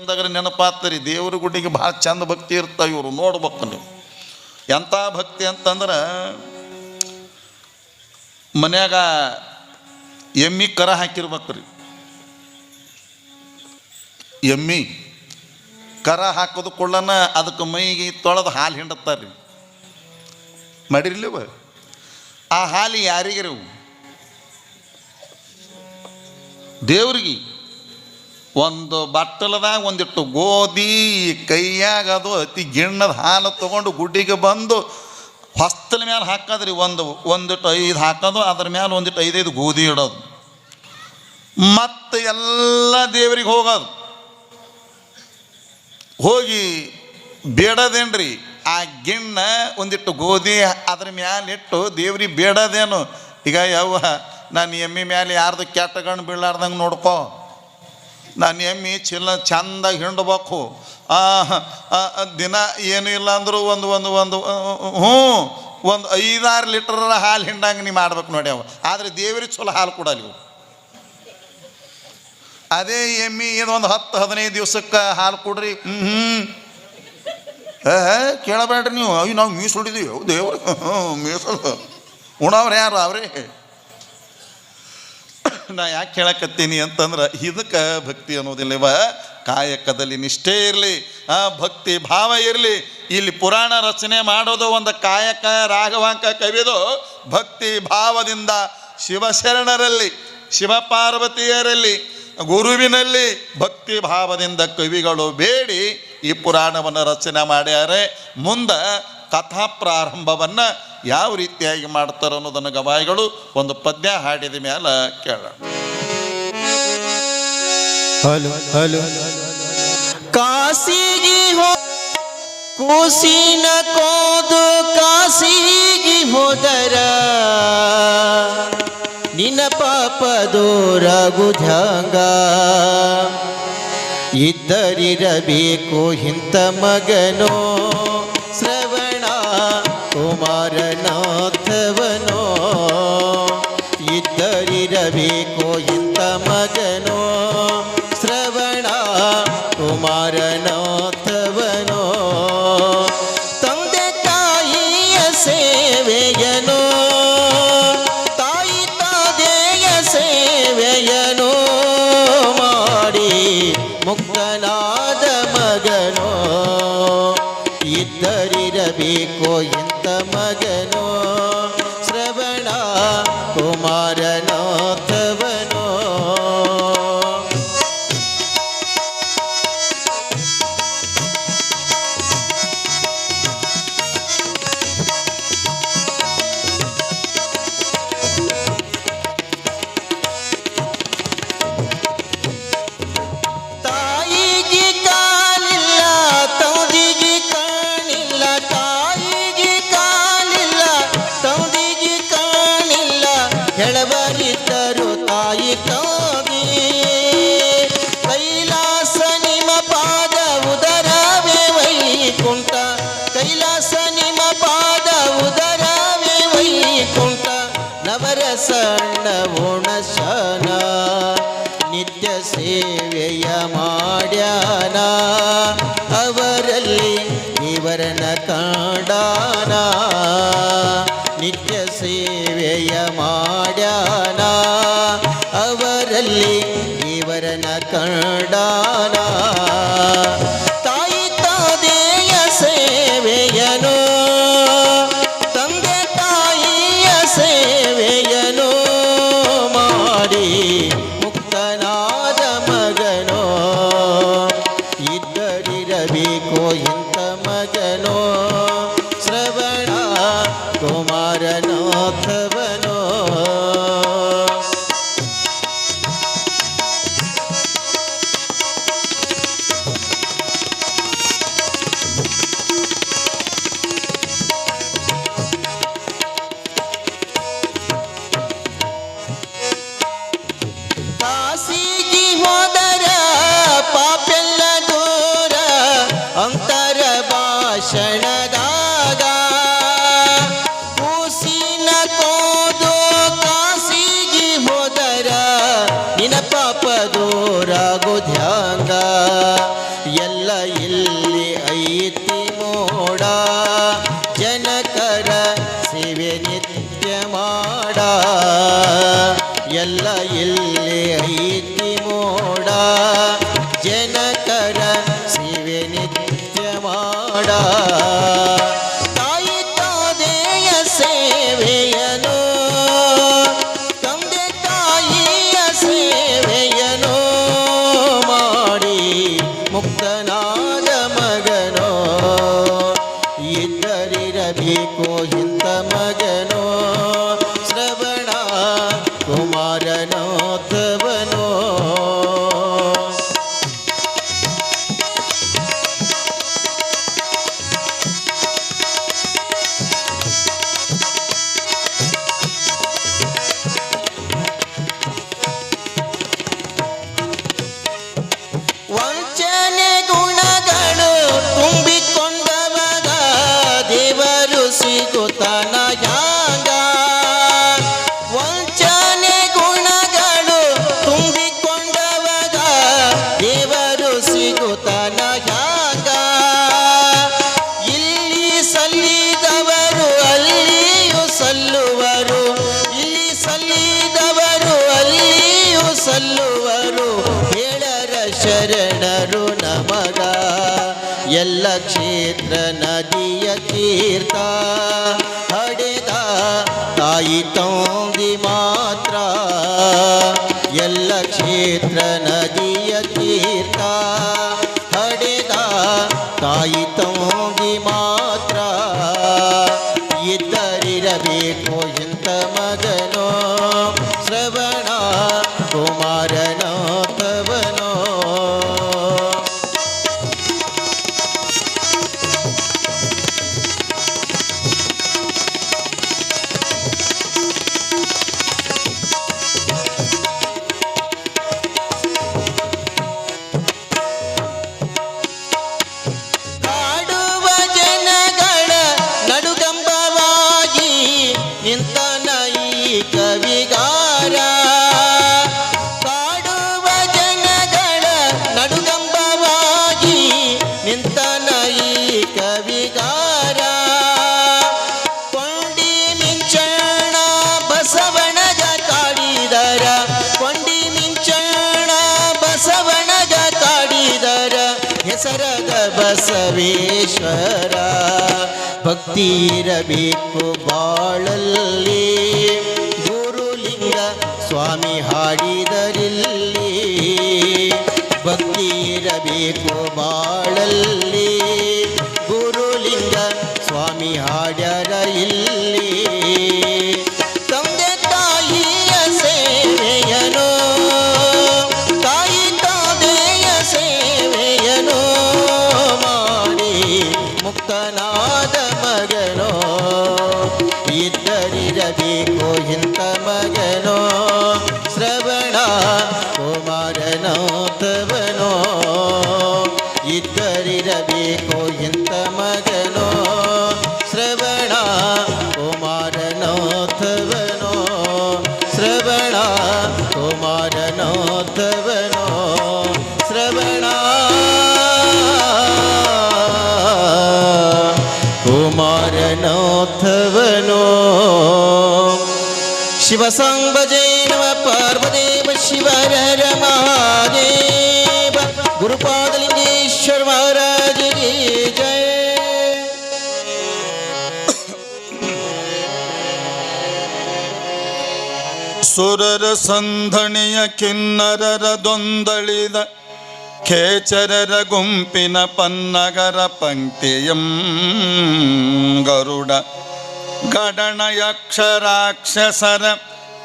ಅಂದಾಗ ನೆನಪಾತ್ರಿ ದೇವ್ರ ಗುಡಿಗೆ ಭಾಳ ಚಂದ ಭಕ್ತಿ ಇರ್ತಾವ ಇವರು, ನೋಡ್ಬೇಕು ನೀವು. ಎಂಥ ಭಕ್ತಿ ಅಂತಂದ್ರೆ, ಮನ್ಯಾಗ ಎಮ್ಮಿ ಕರ ಹಾಕಿರ್ಬೇಕ್ರಿ ಎಮ್ಮಿ ಕರ ಹಾಕೋದು ಕೊಳ್ಳನ ಅದಕ್ಕೆ ಮೈಗೆ ತೊಳೆದು ಹಾಲು ಹಿಂಡತ್ತಾರ್ರಿ ಮಾಡಿರ್ಲಿವ? ಆ ಹಾಲು ಯಾರಿಗಿರವು ದೇವ್ರಿಗೆ. ಒಂದು ಬಟ್ಟಲದಾಗ ಒಂದಿಟ್ಟು ಗೋಧಿ, ಕೈಯಾಗ ಅದು ಅತಿ ಗಿಣ್ಣದ ಹಾಲು ತೊಗೊಂಡು ಗುಡ್ಡಿಗೆ ಬಂದು ಹೊಸ್ತಲ ಮೇಲೆ ಹಾಕೋದ್ರಿ, ಒಂದು, ಒಂದಿಟ್ಟು ಐದು ಹಾಕೋದು, ಅದ್ರ ಮೇಲೆ ಒಂದಿಟ್ಟು ಐದೈದು ಗೋಧಿ ಇಡೋದು. ಮತ್ತು ಎಲ್ಲ ದೇವರಿಗೆ ಹೋಗೋದು. ಹೋಗಿ ಬೇಡದೇನ್ರಿ, ಆ ಗಿಣ್ಣ ಒಂದಿಟ್ಟು ಗೋಧಿ ಅದ್ರ ಮ್ಯಾಲೆ ಇಟ್ಟು ದೇವ್ರಿಗೆ ಬೇಡದೇನು. ಈಗ ಯಾವ ನಾನು ಎಮ್ಮಿ ಮ್ಯಾಲೆ ಯಾರ್ದು ಕೆಟ್ಟ ಗಣ್ಣು ಬೀಳಾರ್ದಂಗೆ ನೋಡ್ಕೋ. ನಾನು ಎಮ್ಮಿ ಚಿಲ್ಲ ಚಂದಾಗಿ ಹಿಂಡ್ಬೇಕು. ಆ, ದಿನ ಏನು ಇಲ್ಲ ಅಂದರೂ ಒಂದು ಒಂದು ಒಂದು ಹ್ಞೂ ಒಂದು ಐದಾರು ಲೀಟರ್ ಹಾಲು ಹಿಂಡಂಗೆ ನೀವು ಮಾಡ್ಬೇಕು ನೋಡಿ ಅವ. ಆದರೆ ದೇವ್ರಿಗೆ ಚಲೋ ಹಾಲು ಕೊಡಲ್ಲ ಇವು ಅದೇ ಎಮ್ಮಿ ಇದು ಒಂದು ಹತ್ತು ಹದಿನೈದು ದಿವ್ಸಕ್ಕೆ ಹಾಲು ಕೊಡ್ರಿ. ಹ್ಞೂ ಹ್ಞೂ ಕೇಳಬೇಡ್ರಿ ನೀವು. ಅಯ್ಯೋ ನಾವು ಮೀಸು ಹೊಡಿದೀವಿ ದೇವ್ರು. ಹ್ಞೂ ಮೀಸಲು. ಉಣವ್ರು ಯಾರು ಅವರೇ? ನಾ ಯಾಕೆ ಹೇಳಕತ್ತೀನಿ ಅಂತಂದ್ರೆ ಇದಕ್ಕೆ ಭಕ್ತಿ ಅನ್ನೋದಿಲ್ಲವ ಕಾಯಕದಲ್ಲಿ ನಿಷ್ಠೆ ಇರಲಿ, ಆ ಭಕ್ತಿ ಭಾವ ಇರಲಿ. ಇಲ್ಲಿ ಪುರಾಣ ರಚನೆ ಮಾಡೋದು ಒಂದು ಕಾಯಕ, ರಾಘವಾಂಕ ಕವಿದು ಭಕ್ತಿ ಭಾವದಿಂದ ಶಿವಶರಣರಲ್ಲಿ, ಶಿವಪಾರ್ವತಿಯರಲ್ಲಿ, ಗುರುವಿನಲ್ಲಿ ಭಕ್ತಿ ಭಾವದಿಂದ ಕವಿಗಳು ಬೇಡಿ ಈ ಪುರಾಣವನ್ನು ರಚನೆ ಮಾಡ್ಯಾರೆ. ಮುಂದೆ ಕಥಾ ಪ್ರಾರಂಭವನ್ನು ಯಾವ ರೀತಿಯಾಗಿ ಮಾಡ್ತಾರೆ ಅನ್ನೋದನ್ನು ಗವಾಯಿಗಳು ಒಂದು ಪದ್ಯ ಹಾಡಿದ ಮೇಲೆ ಕೇಳೋಣ ಹಲೋ ಹಲೋ. ಕಾಸಿಗೆ ಹೋ ಕೂಸಿನ ಕೋದು ಕಾಸಿಗೆ ಹೋದರ. ನಿನ್ನ ಪಾಪ ದೂರ ದೂರಗುದಂಗ ಇದ್ದರಿರಬೇಕು ಇಂಥ ಮಗನೋ. ಕುಮಾರನಾಥವನೋ? ಇದ್ದರಿರಬೇಕು ಇಂಥ ಮಗನೋ? ಶ್ರವಣ ಕುಮಾರನಾಥವನೋ? ತಂದೆ ತಾಯಿಯ ಸೇವೆಯನೋ? ತಾಯಿ ತಾದೆಯ ಸೇವೆಯನೋ? ಮಾಡಿ ಮುಕ್ತನಾದ ಮಗನೋ? ಇದ್ದರಿರಬೇಕೋ ಇಂಥ ಮಗನೋ ನವರ ಸಣ್ಣ ಉಣಶನ ನಿತ್ಯ ಸೇವೆಯ ಮಾಡ್ಯಾನ. ಅವರಲ್ಲಿ ಇವರನ ಕಾಡಾನ, ನಿತ್ಯ ಸೇವೆಯ ಮಾಡ್ಯಾನ. ಅವರಲ್ಲಿ ಇವರನ ಕಂಡಾನ ಮುಕ್ತನಾದ ಎಲ್ಲ ಕ್ಷೇತ್ರ ನದಿಯ ತೀರ್ಥ ಹಡೆದ ತಾಯಿ ತಂಗಿ ಮಾತ್ರ. ಎಲ್ಲ ಕ್ಷೇತ್ರ ನದಿಯ ತೀರ್ಥ ಹಡೆದ ತಾಯಿ ಬಸವೇಶ್ವರ ಭಕ್ತಿ ಇರಬೇಕು ಬಾಳಲ್ಲಿ. ಗುರುಲಿಂಗ ಸ್ವಾಮಿ ಹಾಡಿದರಿಲ್ಲಿ ಭಕ್ತಿ ಇರಬೇಕು ಬಾಳಲ್ಲಿ. ಶಿವಸಂಗ ಜೈ ನಮ ಪಾರ್ವದೇವ ಶಿವರ ರಮಾದೇವ ಗುರುಪಾದಲಿಂಗೇಶ್ವರ ಮಹಾರಾಜರಿಗೆ ಜಯ ಸುರರ ಸಂಧಣಿಯ ಕಿನ್ನರರ ದೊಂದಳಿದ ಖೇಚರರ ಗುಂಪಿನ ಪನ್ನಗರ ಪಂಕ್ತಿಯಂ ಗರುಡ ಗಡಣಯಕ್ಷರಾಕ್ಷಸರ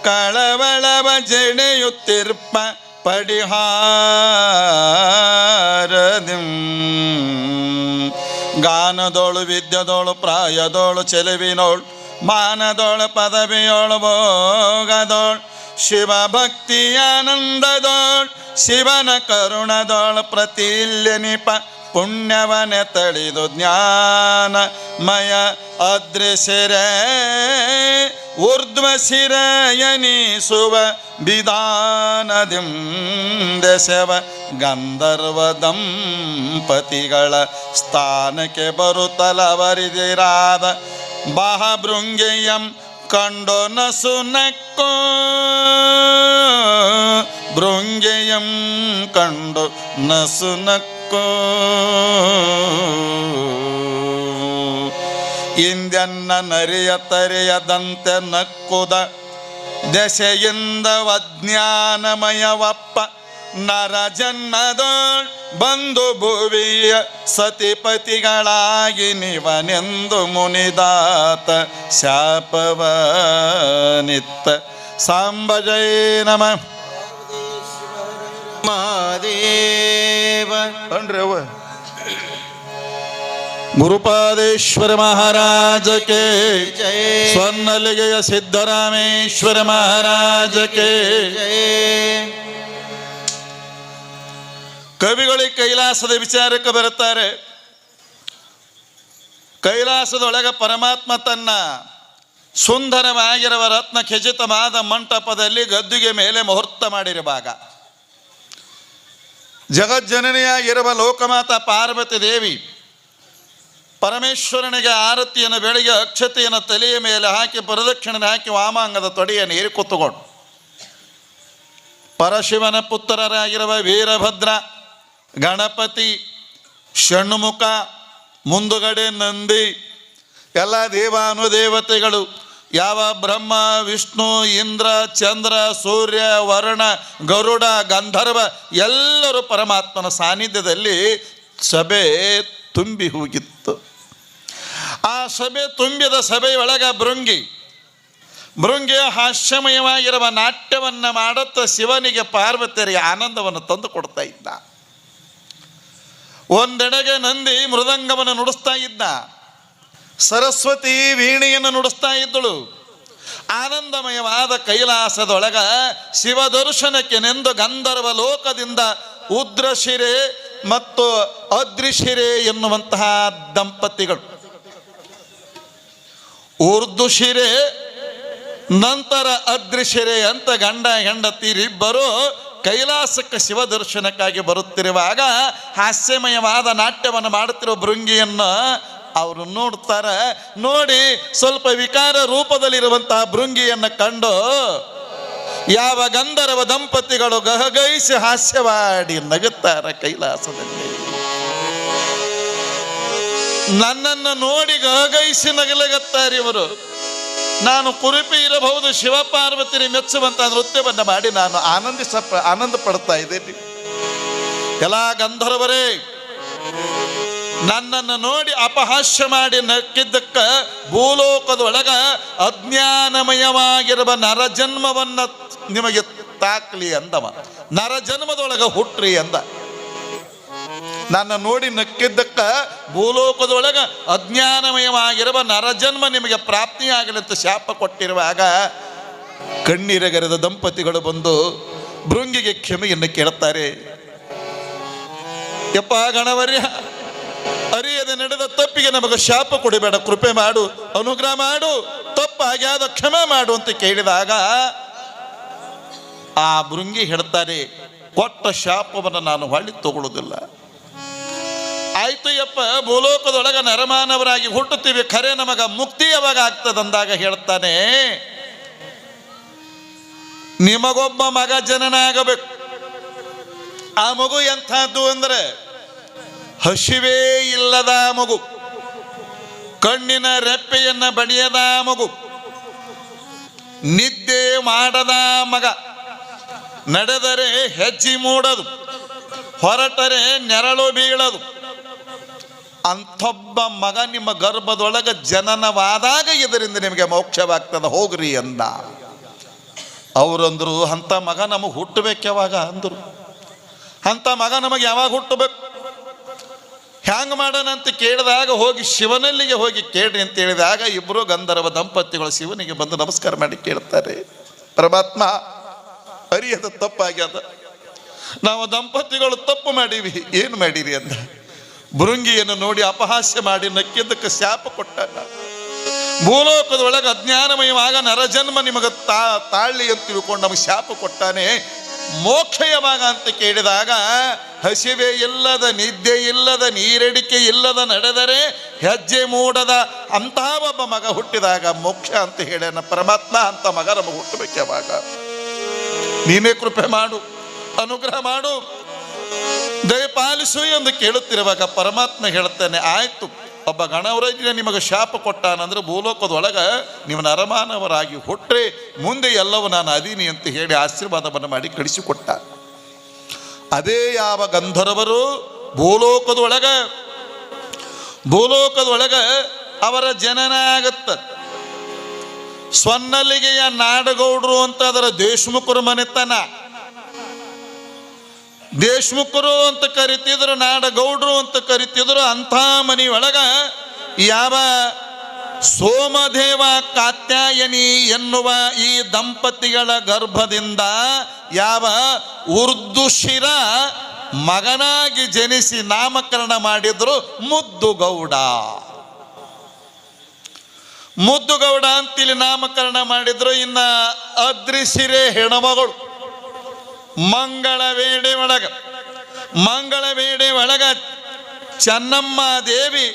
കളവളവ ജനയുത്തിർപ്പ പടിഹാരതിം ഗാനതോൾ വിദ്യതോൾ പ്രായതോൾ ചെലവിനോൾ മാനതോൾ പദവിയോൾ ഭോഗതോൾ ശിവഭക്തിയാനന്ദതോൾ ശിവന കരുണതോൾ പ്രതില്യനിപ്പ ಪುಣ್ಯವನೆ ತಳಿದು ಜ್ಞಾನಮಯ ಅದೃಶಿರೆ ಊರ್ಧ್ವ ಶಿರಯನಿಸುವ ವಿಧಾನದಿಂ ದಶವ ಗಂಧರ್ವ ದಂಪತಿಗಳ ಸ್ಥಾನಕ್ಕೆ ಬರುತ್ತಲವರಿದಿರಾದ ಬಹಭೃಂಗಿಯಂ ಕಂಡು ನಸು ನಕ್ಕೋ ಭೃಂಗಿಯಂ ಕಂಡು ಇಂದ್ಯನ್ನ ನರಿಯ ತರೆಯದಂತೆ ನಕ್ಕುದ. ದೆಸೆಯಿಂದ ವಜ್ಞಾನಮಯವಪ್ಪ. ನರ ಜನ್ಮದ ಬಂದು ಭುವಿಯ ಸತಿಪತಿಗಳಾಗಿ ನಿವನೆಂದು ಮುನಿದಾತ ಶಾಪವ ನಿತ್ತ ಸಾಂಬಜಯ ನಮ. ಮಹಾದೇವ ಅನ್ರಿ ಅವ ಗುರುಪಾದೇಶ್ವರ ಮಹಾರಾಜಕ್ಕೆ ಜಯ. ಸ್ವರ್ಣಲಿಗೆಯ ಸಿದ್ದರಾಮೇಶ್ವರ ಮಹಾರಾಜಕ್ಕೆ. ಜಯ. ಕವಿಗಳಿಗೆ ಕೈಲಾಸದ ವಿಚಾರಕ್ಕೆ ಬರುತ್ತಾರೆ. ಕೈಲಾಸದೊಳಗೆ ಪರಮಾತ್ಮ ತನ್ನ ಸುಂದರವಾಗಿರುವ ರತ್ನ ಖಚಿತವಾದ ಮಂಟಪದಲ್ಲಿ ಗದ್ದುಗೆ ಮೇಲೆ ಮುಹೂರ್ತ ಮಾಡಿರುವಾಗ. ಜಗಜ್ಜನನಿಯಾಗಿರುವ ಲೋಕಮಾತ ಪಾರ್ವತಿ ದೇವಿ ಪರಮೇಶ್ವರನಿಗೆ ಆರತಿಯನ್ನು ಬೆಳಗ್ಗೆ ಅಕ್ಷತೆಯನ್ನು ತಲೆಯ ಮೇಲೆ ಹಾಕಿ ಪ್ರದಕ್ಷಿಣೆ ಹಾಕಿ ವಾಮಾಂಗದ ತೊಡೆಯನ್ನು ಏರಿ ಕೂತುಕೊಂಡು ಪರಶಿವನ ಪುತ್ರರಾಗಿರುವ ವೀರಭದ್ರ, ಗಣಪತಿ, ಷಣ್ಮುಖ, ಮುಂದುಗಡೆ ನಂದಿ, ಎಲ್ಲ ದೇವಾನುದೇವತೆಗಳು ಯಾವ ಬ್ರಹ್ಮ, ವಿಷ್ಣು, ಇಂದ್ರ, ಚಂದ್ರ, ಸೂರ್ಯ, ವರುಣ, ಗರುಡ, ಗಂಧರ್ವ ಎಲ್ಲರೂ ಪರಮಾತ್ಮನ ಸಾನ್ನಿಧ್ಯದಲ್ಲಿ ಸಭೆ ತುಂಬಿ ಹೋಗಿತ್ತು. ಆ ಸಭೆ ತುಂಬಿದ ಸಭೆಯೊಳಗ ಭೃಂಗಿ ಭೃಂಗಿ ಹಾಸ್ಯಮಯವಾಗಿರುವ ನಾಟ್ಯವನ್ನು ಮಾಡುತ್ತಾ ಶಿವನಿಗೆ ಪಾರ್ವತಿಯರಿಗೆ ಆನಂದವನ್ನು ತಂದು ಕೊಡ್ತಾ ಇದ್ದ. ಒಂದೆಡೆಗೆ ನಂದಿ ಮೃದಂಗವನ್ನು ನುಡಿಸ್ತಾ ಇದ್ದ. ಸರಸ್ವತಿ ವೀಣೆಯನ್ನು ನುಡಿಸ್ತಾ ಇದ್ದಳು. ಆನಂದಮಯವಾದ ಕೈಲಾಸದೊಳಗ ಶಿವ ದರ್ಶನಕ್ಕೆ ನೆಂದು ಗಂಧರ್ವ ಲೋಕದಿಂದ ಉದ್ರಶಿರೆ ಮತ್ತು ಅದ್ರಿಶಿರೆ ಎನ್ನುವಂತಹ ದಂಪತಿಗಳು. ಉರ್ದು ಶಿರೆ, ನಂತರ ಅದ್ರಿಶಿರೆ ಅಂತ ಗಂಡ ಹೆಂಡತಿರಿಬ್ಬರು ಕೈಲಾಸಕ್ಕೆ ಶಿವ ದರ್ಶನಕ್ಕಾಗಿ ಬರುತ್ತಿರುವಾಗ ಹಾಸ್ಯಮಯವಾದ ನಾಟ್ಯವನ್ನು ಮಾಡುತ್ತಿರುವ ಭೃಂಗಿಯನ್ನು ಅವರು ನೋಡ್ತಾರೆ, ನೋಡಿ ಸ್ವಲ್ಪ ವಿಕಾರ ರೂಪದಲ್ಲಿರುವಂತಹ ಭೃಂಗಿಯನ್ನು ಕಂಡು, ಯಾವ ಗಂಧರ್ವ ದಂಪತಿಗಳು ಗಹಗೈಸಿ ಹಾಸ್ಯವಾಡಿ ನಗುತ್ತಾರೆ ಕೈಲಾಸದಲ್ಲಿ. ನನ್ನನ್ನು ನೋಡಿ ಗಹಗೈಸಿ ನಗಲಗತ್ತಾರೆ ಇವರು. ನಾನು ಕುರುಪಿ ಇರಬಹುದು ಶಿವಪಾರ್ವತಿని ಮೆಚ್ಚುವಂತ ನೃತ್ಯವನ್ನು ಮಾಡಿ ನಾನು ಆನಂದಿಸ ಆನಂದ ಪಡ್ತಾ ಇದ್ದೇನೆ. ಎಲ್ಲ ಗಂಧರ್ವರೇ ನನ್ನನ್ನು ನೋಡಿ ಅಪಹಾಸ್ಯ ಮಾಡಿ ನಕ್ಕಿದ್ದಕ್ಕ ಭೂಲೋಕದೊಳಗ ಅಜ್ಞಾನಮಯವಾಗಿರುವ ನರಜನ್ಮವನ್ನ ನಿಮಗೆ ತಾಕ್ಲಿ ಅಂದವ. ನರಜನ್ಮದೊಳಗ ಹುಟ್ರಿ ಅಂದ. ನನ್ನ ನೋಡಿ ನಕ್ಕಿದ್ದಕ್ಕ ಭೂಲೋಕದೊಳಗ ಅಜ್ಞಾನಮಯವಾಗಿರುವ ನರಜನ್ಮ ನಿಮಗೆ ಪ್ರಾಪ್ತಿಯಾಗಲಿ ಅಂತ ಶಾಪ ಕೊಟ್ಟಿರುವಾಗ ಕಣ್ಣೀರಗರೆದ ದಂಪತಿಗಳು ಬಂದು ಭೃಂಗಿಗೆ ಕ್ಷಮೆಯನ್ನು ಕೇಳುತ್ತಾರೆ. ಯಪ್ಪ ಗಣವರ್ಯ ಅರಿಯದೆ ನಡೆದ ತಪ್ಪಿಗೆ ನಮಗೆ ಶಾಪ ಕೊಡಬೇಡ, ಕೃಪೆ ಮಾಡು, ಅನುಗ್ರಹ ಮಾಡು, ತಪ್ಪಾಗ್ಯಾದ ಕ್ಷಮೆ ಮಾಡು ಅಂತ ಕೇಳಿದಾಗ ಆ ಮೃಂಗಿ ಹೇಳ್ತಾರೆ, ಕೊಟ್ಟ ಶಾಪವನ್ನು ನಾನು ಹೊಳ್ಳಿ ತಗೊಳ್ಳೋದಿಲ್ಲ ಆಯ್ತು ಯಪ್ಪ, ಭೂಲೋಕದೊಳಗ ನರಮಾನವರಾಗಿ ಹುಟ್ಟುತ್ತೀವಿ, ಖರೆ ನಮಗ ಮುಕ್ತಿ ಯಾವಾಗ ಆಗ್ತದಂದಾಗ ಹೇಳ್ತಾನೆ, ನಿಮಗೊಬ್ಬ ಮಗ ಜನನ ಆಗಬೇಕು ಆ ಮಗು ಎಂಥದ್ದು ಅಂದ್ರೆ ಹಸಿವೇ ಇಲ್ಲದ ಮಗು. ಕಣ್ಣಿನ ರೆಪ್ಪೆಯನ್ನು ಬಡಿಯದ ಮಗು. ನಿದ್ದೆ ಮಾಡದ ಮಗ. ನಡೆದರೆ ಹೆಜ್ಜೆ ಮೂಡದು. ಹೊರಟರೆ ನೆರಳು ಬೀಳದು. ಅಂಥೊಬ್ಬ ಮಗ ನಿಮ್ಮ ಗರ್ಭದೊಳಗ ಜನನವಾದಾಗ ಇದರಿಂದ ನಿಮಗೆ ಮೋಕ್ಷವಾಗ್ತದೆ, ಹೋಗ್ರಿ ಅಂದ. ಅವರಂದ್ರು, ಅಂಥ ಮಗ ನಮಗೆ ಹುಟ್ಟಬೇಕು ಯಾವಾಗ? ಅಂದರು. ಅಂಥ ಮಗ ನಮಗೆ ಯಾವಾಗ ಹುಟ್ಟಬೇಕು? ಹ್ಯಾಂಗ ಮಾಡೋಣ ಅಂತ ಕೇಳಿದಾಗ ಹೋಗಿ ಶಿವನಲ್ಲಿಗೆ ಹೋಗಿ ಕೇಳ್ರಿ ಅಂತ ಹೇಳಿದಾಗ ಇಬ್ಬರು ಗಂಧರ್ವ ದಂಪತಿಗಳು ಶಿವನಿಗೆ ಬಂದು ನಮಸ್ಕಾರ ಮಾಡಿ ಕೇಳ್ತಾರೆ. ಪರಮಾತ್ಮ, ಅರಿಯದ ತಪ್ಪಾಗ್ಯದ. ನಾವು ದಂಪತಿಗಳು ತಪ್ಪು ಮಾಡೀವಿ, ಏನು ಮಾಡೀರಿ ಅಂತ ಭೃಂಗಿಯನ್ನು ನೋಡಿ ಅಪಹಾಸ್ಯ ಮಾಡಿ ನಕ್ಕಿದ್ದಕ್ಕೆ ಶಾಪ ಕೊಟ್ಟಾನ ಭೂಲೋಕದೊಳಗೆ ಅಜ್ಞಾನಮಯವಾಗ ನರಜನ್ಮ ನಿಮಗೆ ತಾ ತಾಳ್ಳಿ ಅಂತ ತಿಳ್ಕೊಂಡು ನಮಗೆ ಶಾಪ ಕೊಟ್ಟಾನೆ. ಮೋಕ್ಷ ಯಾವಾಗ ಅಂತ ಕೇಳಿದಾಗ, ಹಸಿವೆ ಇಲ್ಲದ, ನಿದ್ದೆ ಇಲ್ಲದ ನೀರಡಿಕೆ ಇಲ್ಲದ, ನಡೆದರೆ ಹೆಜ್ಜೆ ಮೂಡದ ಅಂತಹ ಒಬ್ಬ ಮಗ ಹುಟ್ಟಿದಾಗ ಮೋಕ್ಷ ಅಂತ ಹೇಳ್ಯಾನ ಪರಮಾತ್ಮ ಅಂತ ಮಗ ನಮಗೆ ಹುಟ್ಟಬೇಕು ಯಾವಾಗ? ನೀನೇ ಕೃಪೆ ಮಾಡು, ಅನುಗ್ರಹ ಮಾಡು. ದಯಪಾಲಿಸು ಎಂದು ಕೇಳುತ್ತಿರುವಾಗ ಪರಮಾತ್ಮ ಹೇಳ್ತಾನೆ, ಆಯ್ತು ಒಬ್ಬ ಗಣವರಜ್ಞ ನಿಮಗೆ ಶಾಪ ಕೊಟ್ಟಾನಂದ್ರೆ ಭೂಲೋಕದೊಳಗೆ ನೀವು ನರಮಾನವರಾಗಿ ಹೊಟ್ಟರೆ ಮುಂದೆ ಎಲ್ಲವೂ ನಾನು ಅದೀನಿ ಅಂತ ಹೇಳಿ ಆಶೀರ್ವಾದವನ್ನು ಮಾಡಿ ಕಳಿಸಿಕೊಟ್ಟ. ಅದೇ ಯಾವ ಗಂಧರ್ವರು ಭೂಲೋಕದೊಳಗ ಭೂಲೋಕದೊಳಗ ಅವರ ಜನನ ಆಗತ್ತ ಸ್ವನ್ನಲ್ಲಿಗೆಯ ನಾಡಗೌಡರು ಅಂತ ಅದರ ದೇಶಮುಖರು ಮನೆತನ. ದೇಶಮುಖರು ಅಂತ ಕರಿತಿದ್ರು, ನಾಡಗೌಡರು ಅಂತ ಕರಿತಿದ್ರು, ಅಂಥ ಮನೆಯೊಳಗ ಯಾವ ಸೋಮದೇವ ಕಾತ್ಯಾಯನಿ ಎನ್ನುವ ಈ ದಂಪತಿಗಳ ಗರ್ಭದಿಂದ ಯಾವ ಉರ್ದುಶಿರ ಮಗನಾಗಿ ಜನಿಸಿ ನಾಮಕರಣ ಮಾಡಿದ್ರು ಮುದ್ದುಗೌಡ. ಮುದ್ದುಗೌಡ ಇಲ್ಲಿ ನಾಮಕರಣ ಮಾಡಿದ್ರು, ಇನ್ನ ಅದ್ರಿಸಿರೆ ಹೆಣ್ಮಗಳು. ಮಂಗಳ ವೇಡೆ ಒಳಗ ಮಂಗಳ ವೇಡೆ ಒಳಗ ಚನ್ನಮ್ಮ ದೇವಿ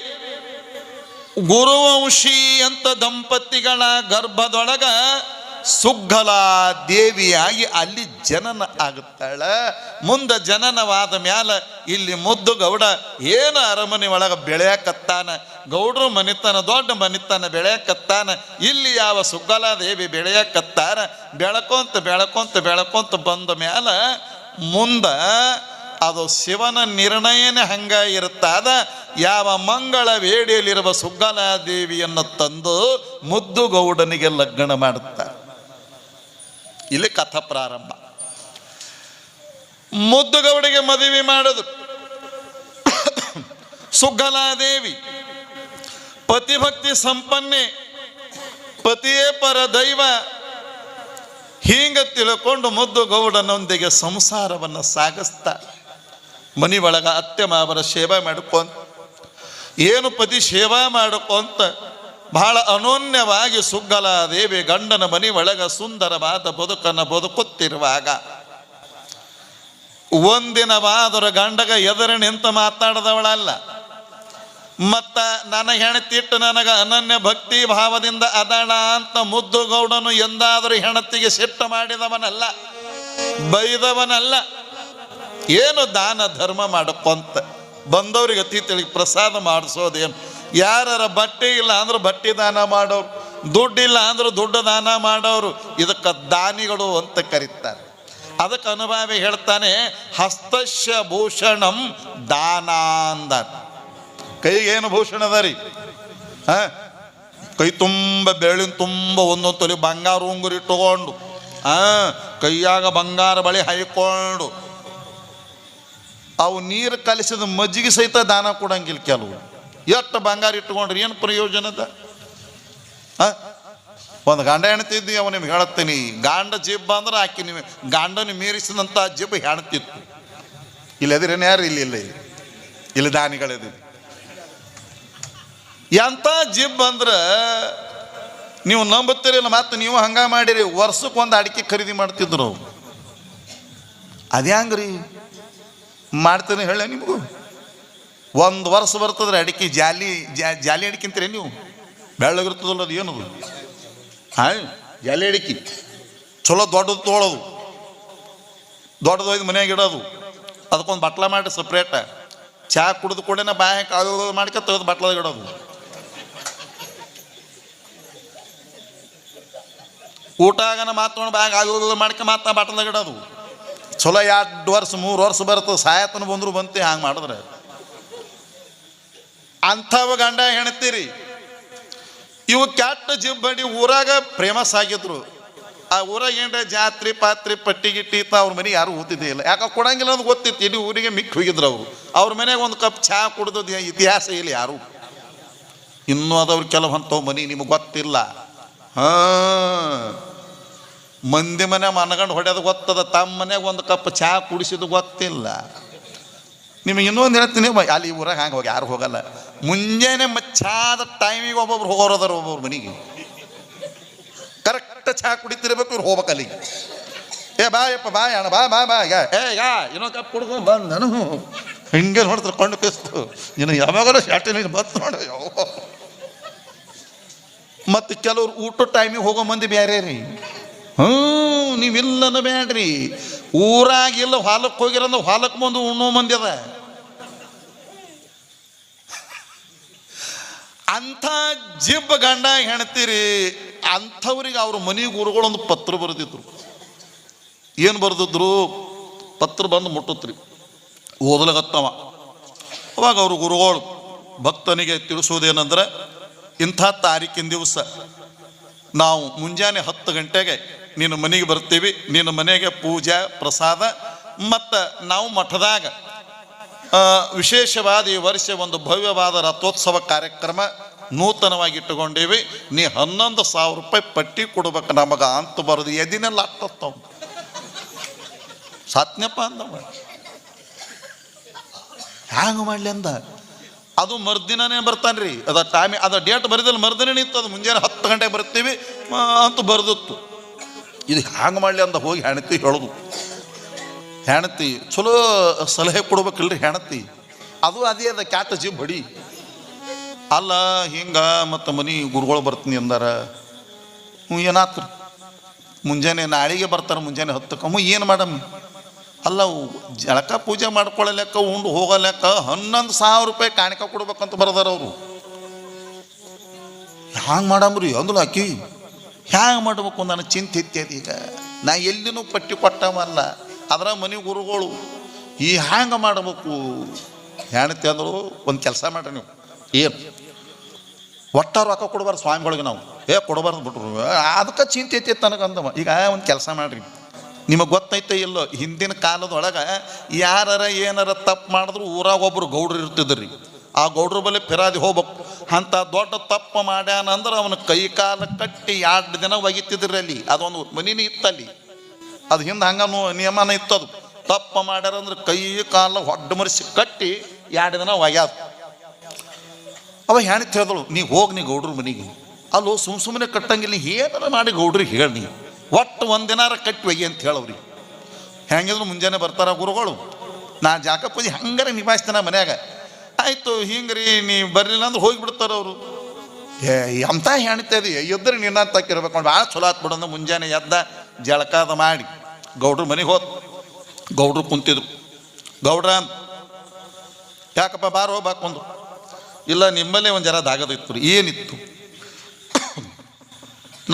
ಗುರುವಂಶಿ ಅಂತ ದಂಪತಿಗಳ ಗರ್ಭದೊಳಗ ಸುಗ್ಗಲ ದೇವಿಯಾಗಿ ಅಲ್ಲಿ ಜನನ ಆಗುತ್ತಾಳ. ಮುಂದೆ ಜನನವಾದ ಮ್ಯಾಲ ಇಲ್ಲಿ ಮುದ್ದು ಗೌಡ ಏನು ಅರಮನೆ ಒಳಗೆ ಬೆಳೆಯಕತ್ತಾನ? ಗೌಡ್ರು ಮನಿತನ, ದೊಡ್ಡ ಮನಿತನ ಬೆಳೆಯಕತ್ತಾನ? ಇಲ್ಲಿ ಯಾವ ಸುಗ್ಗಲ ದೇವಿ ಬೆಳೆಯಕತ್ತಾನ ಬೆಳಕೊಂತ ಬೆಳಕೊಂತ ಬೆಳಕೊಂತ ಬಂದ ಮ್ಯಾಲ ಮುಂದ ಅದು ಶಿವನ ನಿರ್ಣಯನೇ ಹಂಗ ಇರುತ್ತಾದ. ಯಾವ ಮಂಗಳ ವೇಡಿಯಲ್ಲಿರುವ ಸುಗ್ಗಲಾದೇವಿಯನ್ನು ತಂದು ಮುದ್ದು ಗೌಡನಿಗೆ ಲಗ್ನ ಮಾಡುತ್ತಾರೆ. ಇಲ್ಲಿ ಕಥಾ ಪ್ರಾರಂಭ. ಮುದ್ದುಗೌಡಿಗೆ ಮದುವೆ ಮಾಡೋದು. ಸುಗ್ಗಲಾದೇವಿ. ಪತಿಭಕ್ತಿ ಸಂಪನ್ನೆ. ಪತಿಯೇ ಪರ ದೈವ ಹೀಗೆ ತಿಳ್ಕೊಂಡು ಮುದ್ದು ಗೌಡನೊಂದಿಗೆ ಸಂಸಾರವನ್ನು ಸಾಗಿಸ್ತಾ. ಮನಿ ಒಳಗ ಅತ್ತೆ ಮಾವರ ಸೇವೆ ಮಾಡ್ಕೊಂತ. ಏನು ಪತಿ ಸೇವಾ ಮಾಡ್ಕೊಂತ. ಬಹಳ ಅನೋನ್ಯವಾಗಿ ಸುಗ್ಗಲ ದೇವಿ ಗಂಡನ ಮನಿ ಒಳಗ ಸುಂದರವಾದ ಬದುಕನ್ನು ಬದುಕುತ್ತಿರುವಾಗ ಒಂದಿನವಾದರ ಗಂಡಗ ಎದುರು ನಿಂತು ಮಾತಾಡದವಳಲ್ಲ. ಮತ್ತ ನನ್ನ ಹೆಣತಿಟ್ಟು ನನಗ ಅನನ್ಯ ಭಕ್ತಿ ಭಾವದಿಂದ ಅದಣ ಅಂತ ಮುದ್ದು ಗೌಡನು ಎಂದಾದರೂ ಹೆಣತಿಗೆ ಸಿಟ್ಟು ಮಾಡಿದವನಲ್ಲ. ಬೈದವನಲ್ಲ. ಏನು ದಾನ ಧರ್ಮ ಮಾಡ್ಕೊಂತ ಬಂದವ್ರಿಗೆ ಅತಿಥಿಗಳಿಗೆ ಪ್ರಸಾದ ಮಾಡಿಸೋದೇನು? ಯಾರ ಬಟ್ಟೆ ಇಲ್ಲ ಅಂದ್ರೆ ಬಟ್ಟೆ ದಾನ ಮಾಡೋರು ದುಡ್ಡಿಲ್ಲ ಅಂದ್ರೆ ದುಡ್ಡು ದಾನ ಮಾಡೋರು, ಇದಕ್ಕೆ ದಾನಿಗಳು ಅಂತ ಕರೀತಾರೆ. ಅದಕ್ಕೆ ಅನುಭಾವಿ ಹೇಳ್ತಾನೆ ಹಸ್ತಶ್ಯ ಭೂಷಣಂ ದಾನ ಅಂದ ಕೈಗೇನು ಭೂಷಣ ಅದ ರೀ? ಹಾ? ಕೈ ತುಂಬ ಬೆರಳಿನ ತುಂಬ ಒಂದೊಂದು ತೊಲಿ ಬಂಗಾರ ಉಂಗುರಿ ಇಟ್ಟುಕೊಂಡು ಆ ಕೈಯಾಗ ಬಂಗಾರ ಬಳಿ ಹಾಯ್ಕೊಂಡು, ಅವು ನೀರು ಕಲಿಸಿದ ಮಜ್ಜಿಗೆ ಸಹಿತ ದಾನ ಕೊಡಂಗಿಲ್ಲ ಕೆಲವು ಎಷ್ಟು ಬಂಗಾರ ಇಟ್ಕೊಂಡ್ರಿ, ಏನು ಪ್ರಯೋಜನದ ಒಂದು ಗಂಡ ಹೆಣ್ತಿದ್ದಿ ಅವ ನಿಮ್ಗೆ ಹೇಳ್ತೀನಿ ಗಾಂಡ ಜಿಬ್ಬ ಅಂದ್ರೆ ಆಕೆ ನಿಮಗೆ ಗಾಂಡನ ಮೀರಿಸಿದಂಥ ಜಿಬ್ ಹೆಣ್ತಿತ್ತು ಇಲ್ಲಿ ಎದಿರೇನು ಯಾರು ಇಲ್ಲಿ, ಇಲ್ಲ? ಇಲ್ಲಿ ದಾನಿಗಳಿದೆ ಎಂಥ ಜಿಬ್ ಅಂದ್ರೆ, ನೀವು ನಂಬುತ್ತೀರಿಲ್ಲ ಮತ್ತೆ ನೀವು ಹಂಗ ಮಾಡಿರಿ ವರ್ಷಕ್ಕೆ ಒಂದು ಅಡಿಕೆ ಖರೀದಿ ಮಾಡ್ತಿದ್ರು ಅದ್ಯಾಂಗ್ರಿ? ಮಾಡ್ತೇನೆ ಹೇಳ ನಿಮಗೂ. ಒಂದು ವರ್ಷ ಬರ್ತದ್ರೆ ಅಡಿಕೆ ಜಾಲಿ ಜಾಲಿ ಅಡಿಕೆ ಅಂತೀರಿ ನೀವು? ಬೆಳ್ಳಗಿರ್ತದಲ್ಲ ಅದು ಏನದು? ಹಾಂ, ಜಾಲಿ ಅಡಿಕೆ. ಚಲೋ ದೊಡ್ಡದು ತೊಗೊಳೋದು. ದೊಡ್ಡದು ಒಯ್ದು ಮನೆಯಾಗ ಇಡೋದು. ಅದಕ್ಕೊಂದು ಬಟ್ಲ ಮಾಡಿ ಸಪ್ರೇಟ ಚಹಾ ಕುಡಿದು ಕೂಡೇನ ಬಾಯ ಕಾಳು ಮಾಡ್ಕೊ ತೆಗೆದು ಬಟ್ಲದಾಗ ಇಡೋದು. ಊಟ ಆಗನ ಮಾತ್ಕೊಂಡು ಬ್ಯಾಗ್ ಆಗೋದು ಮಾಡ್ಕೊ ಮಾತ ಬಟ್ಲದಾಗ ಇಡೋದು. ಚಲೋ ಎರಡು ವರ್ಷ, ಮೂರು ವರ್ಷ ಬರ್ತದೆ. ಸಾಯತನ ಬಂದ್ರು ಬಂತೆ ಹಂಗೆ ಮಾಡಿದ್ರೆ? ಅಂಥವ ಗಂಡ ಹೆಣ್ತೀರಿ? ಇವು ಕೆಟ್ಟ ಜಿಬ್ಬಡಿ ಊರಾಗ ಫೇಮಸ್ ಆಗಿದ್ರು. ಆ ಊರಾಗ ಏನ್ರ ಜಾತ್ರೆ, ಪಾತ್ರೆ, ಪಟ್ಟಿ, ಗಿಟ್ಟಿ ಇತ್ತು ಅವ್ರ ಮನೆ ಯಾರು ಓದಿದ್ದೇ ಇಲ್ಲ. ಯಾಕೆ ಕೊಡಂಗಿಲ್ಲ ಅಂತ ಗೊತ್ತಿತ್ತು. ಇಡೀ ಊರಿಗೆ ಮಿಕ್ಕಿ ಹೋಗಿದ್ರು ಅವರು. ಅವ್ರ ಮನೆಗೆ ಒಂದು ಕಪ್ ಚಹಾ ಕುಡ್ದದ್ದು ಇತಿಹಾಸ ಇಲ್ಲ ಯಾರು. ಇನ್ನೂ ಅದವ್ರು ಕೆಲವು ಅಂಥವು ಮನೆ ನಿಮಗೆ ಗೊತ್ತಿಲ್ಲ. ಹಾಂ. ಮಂದಿ ಮನೆ ಮನಗಂಡು ಹೊಡೆಯೋದು ಗೊತ್ತದ. ತಮ್ಮ ಮನೆಗೆ ಒಂದು ಕಪ್ ಚಹಾ ಕುಡಿಸಿದ್ದು ಗೊತ್ತಿಲ್ಲ. ನಿಮಗೆ ಇನ್ನೊಂದು ಹೇಳ್ತೀನಿ ಅಲ್ಲಿ ಊರಾಗ ಹಂಗೆ ಹೋಗಿ ಯಾರು ಹೋಗಲ್ಲ. ಮುಂಜಾನೆ ಮಚ್ಚಾದ ಟೈಮಿಗೆ ಒಬ್ಬೊಬ್ರು ಹೋಗೋರದಾರ ಒಬ್ಬೊಬ್ರು ಮನೆಗೆ. ಕರೆಕ್ಟ್ ಚಹಾ ಕುಡಿತಿರ್ಬೇಕು, ಇವ್ರು ಹೋಗ್ಬೇಕು ಅಲ್ಲಿಗೆ. ಏ, ಬಾ, ಯಪ್ಪ, ಬಾ ಅಣ್ಣ ಬಾ ಬಾ ಬಾ, ಯಾ, ಏ, ಯಾ ಇನ್ನೊಂದು ಕಪ್ ಕುಡ್ಕೊ ಬಂದು ನಾನು. ಹಿಂಗೆ ನೋಡ್ತಾರೆ ಕೊಂಡು ಕಿಸ್ತು. ಇನ್ನು ಯಾವಾಗಲೂ ಶಾಟಿನ ಬಂತು ನೋಡು ಮತ್ತು ಕೆಲವ್ರು ಊಟ ಟೈಮಿಗೆ ಹೋಗೋ ಮಂದಿ ಬೇರೆ ರೀ. ಹ್ಞೂ, ನೀವಿಲ್ಲನ ಬೇಡ್ರಿ ಊರಾಗಿಲ್ಲ ಹೊಲಕ್ಕೆ ಹೋಗಿರಂದ್ರೆ ಹೊಲಕ್ಕೆ ಬಂದು ಉಣ್ಣೋ ಮಂದಿ ಅದ. ಅಂಥ ಜಿಬ್ಬ ಗಂಡ ಹೆಣ್ತೀರಿ, ಅಂಥವ್ರಿಗೆ ಅವ್ರ ಮನೆ ಗುರುಗಳೊಂದು ಪತ್ರ ಬರೆದಿದ್ರು. ಏನು ಬರೆದಿದ್ರು? ಪತ್ರ ಬಂದು ಮುಟ್ಟತ್ರಿ. ಓದಲಗತ್ತವ. ಅವಾಗ ಅವರು ಗುರುಗಳು ಭಕ್ತನಿಗೆ ತಿಳಿಸೋದೇನೆಂದ್ರೆ ಇಂಥ ತಾರೀಕಿನ ದಿವಸ ನಾವು ಮುಂಜಾನೆ ಹತ್ತು ಗಂಟೆಗೆ ನಿನ್ನ ಮನೆಗೆ ಬರ್ತೀವಿ ನಿನ್ನ ಮನೆಗೆ ಪೂಜೆ, ಪ್ರಸಾದ, ಮತ್ತು ನಾವು ಮಠದಾಗ ವಿಶೇಷವಾದ ಈ ವರ್ಷ ಒಂದು ಭವ್ಯವಾದ ರಥೋತ್ಸವ ಕಾರ್ಯಕ್ರಮ ನೂತನವಾಗಿ ಇಟ್ಟುಕೊಂಡೀವಿ ನೀ ಹನ್ನೊಂದು ಸಾವಿರ ರೂಪಾಯಿ ಪಟ್ಟಿ ಕೊಡ್ಬೇಕು ನಮಗ ಅಂತ ಬರೋದು. ಎದಿನೆಲ್ಲ ಆಗ್ತತ್ತ ಸಾತ್ನಪ್ಪ ಅಂದ ಹ್ಯಾಂಗ ಮಾಡ್ಲಿ ಅಂದ? ಅದು ಮರ್ದಿನನೇ ಬರ್ತಾನ್ರಿ. ಅದ ಟೈಮ್ ಅದ ಡೇಟ್ ಬರೆದಿಲ್ಲ ಮರ್ದಿನ ನಿಂತು ಅದು ಮುಂಜಾನೆ ಹತ್ತು ಗಂಟೆಗೆ ಬರ್ತೀವಿ ಅಂತ ಬರೆದಿತ್ತು. ಇದು ಹ್ಯಾಂಗ ಮಾಡ್ಲಿ ಅಂದ ಹೋಗಿ ಹೆಣತಿ ಹೇಳೋದು. ಹೆಣತಿ, ಚಲೋ ಸಲಹೆ ಕೊಡ್ಬೇಕಲ್ರಿ ಹೆಣತಿ. ಅದು ಅದೇ ಅದ ಕ್ಯಾಟ ಜೀವ ಬಡಿ. ಅಲ್ಲ, ಹಿಂಗ ಮತ್ತು ಮನಿ ಗುರುಗಳು ಬರ್ತೀನಿ ಅಂದಾರ. ಹ್ಞೂ, ಏನಾತ್ರ? ಮುಂಜಾನೆ ನಾಳಿಗೆ ಬರ್ತಾರೆ, ಮುಂಜಾನೆ ಹತ್ತಕ್ಕೆ. ಹ್ಞೂ, ಏನು ಮಾಡಮ್ಮ ಅಲ್ಲ ಜಳಕ ಪೂಜೆ ಮಾಡ್ಕೊಳ್ಳಲೆಕ್ಕ ಉಂಡು ಹೋಗಲೆಕ್ಕ, ಹನ್ನೊಂದು ಸಾವಿರ ರೂಪಾಯಿ ಕಾಣಿಕೆ ಕೊಡ್ಬೇಕಂತ ಬರ್ದಾರ ಅವರು. ಹ್ಯಾಂಗೆ ಮಾಡಮ್ರಿ? ಅಂದ್ಲು ಆಕಿ. ಹ್ಯಾಂಗೆ ಮಾಡ್ಬೇಕು? ನನ್ನ ಚಿಂತೆ ಇತ್ತು ಈಗ. ನಾ ಎಲ್ಲಿನೂ ಪಟ್ಟಿ ಕೊಟ್ಟವಲ್ಲ. ಅದರ ಮನೆ ಗುರುಗಳು, ಈ ಹ್ಯಾಂಗೆ ಮಾಡಬೇಕು? ಹೆಣ್ತಿ ಅಂದರು, ಒಂದು ಕೆಲಸ ಮಾಡ್ರಿ ನೀವು. ಏನು? ಒಟ್ಟ ರೊಕ್ಕ ಕೊಡಬಾರ್ದು ಸ್ವಾಮಿಗಳಿಗೆ ನಾವು. ಏ, ಕೊಡಬಾರ್ದು ಬಿಟ್ರು. ಅದಕ್ಕೆ ಚಿಂತೆ ಐತಿ ನನಗೆ ಅಂದವ ಈಗ ಒಂದು ಕೆಲಸ ಮಾಡ್ರಿ. ನಿಮಗೆ ಗೊತ್ತೈತೆ ಇಲ್ಲೋ, ಹಿಂದಿನ ಕಾಲದೊಳಗೆ ಯಾರಾರ ಏನಾರ ತಪ್ಪು ಮಾಡಿದ್ರು ಊರಾಗ ಒಬ್ಬರು ಗೌಡ್ರು ಇರ್ತಿದ್ರಿ. ಆ ಗೌಡ್ರ ಬಳಿ ಫಿರಾದಿ ಹೋಗ್ಬೇಕು. ಅಂಥ ದೊಡ್ಡ ತಪ್ಪು ಮಾಡ್ಯಾನಂದ್ರೆ ಅವನ ಕೈ ಕಾಲ ಕಟ್ಟಿ ಎರಡು ದಿನ ಒಗಿತಿದ್ರಲ್ಲಿ ಅದೊಂದು ಮನಿನೇ ಇತ್ತಲ್ಲಿ. ಅದು ಹಿಂದೆ ಹಂಗನು ನಿಯಮನ ಅದು ತಪ್ಪು ಮಾಡ್ಯಾರ ಅಂದ್ರೆ ಕೈ ಕಾಲು ಹೊಡ್ಡ ಮರಿಸಿ ಕಟ್ಟಿ ಎರಡು ದಿನ ಒಗ್ಯಾದ. ಅವ ಹೆಣ್ತಿ ಹೇಳಿದಳು, ನೀ ಹೋಗಿ ನೀ ಗೌಡ್ರ ಮನೆಗೆ. ಅಲ್ಲೋ ಸುಮ್ ಸುಮ್ಮನೆ ಕಟ್ಟಂಗಿಲ್ಲ ಏನಾರ ಮಾಡಿ ಗೌಡ್ರಿಗೆ ಹೇಳಿ ನೀ. ಒಟ್ಟು ಒಂದಿನಾರ ಕಟ್ಟಿ ಒಯ್ಯಿ ಅಂತ ಹೇಳವ್ರಿ. ಹೆಂಗಿದ್ರು ಮುಂಜಾನೆ ಬರ್ತಾರ ಗುರುಗಳು. ನಾ ಜಾಕ ಪೂಜೆ ಹಂಗಾರೆ ನಿಭಾಯಿಸ್ತೇನೆ ಮನ್ಯಾಗ. ಆಯಿತು, ಹಿಂಗ್ರಿ, ನೀ ಬರಲಿಲ್ಲ ಅಂದ್ರೆ ಹೋಗಿಬಿಡ್ತಾರ ಅವರು. ಏ ಎಂಥ ಹೆಣ್ತದಿ ನಿನ್ನ ತಕ್ಕಿರ್ಬೇಕು ಭಾಳ ಚಲೋ ಆತ್ ಬಿಡೋದು ಮುಂಜಾನೆ ಎದ್ದ ಜಳಕಾದ ಮಾಡಿ. ಗೌಡ್ರ ಮನೆಗೆ ಹೋದ್. ಗೌಡ್ರು ಕುಂತಿದ್ರು. ಗೌಡ್ರ, ಯಾಕಪ್ಪ ಬಾರೋ ಬಾಕೊಂದು ಇಲ್ಲ, ನಿಮ್ಮಲ್ಲೇ ಒಂದು ಜರ ದಾಗದಿತ್ತು ಏನಿತ್ತು?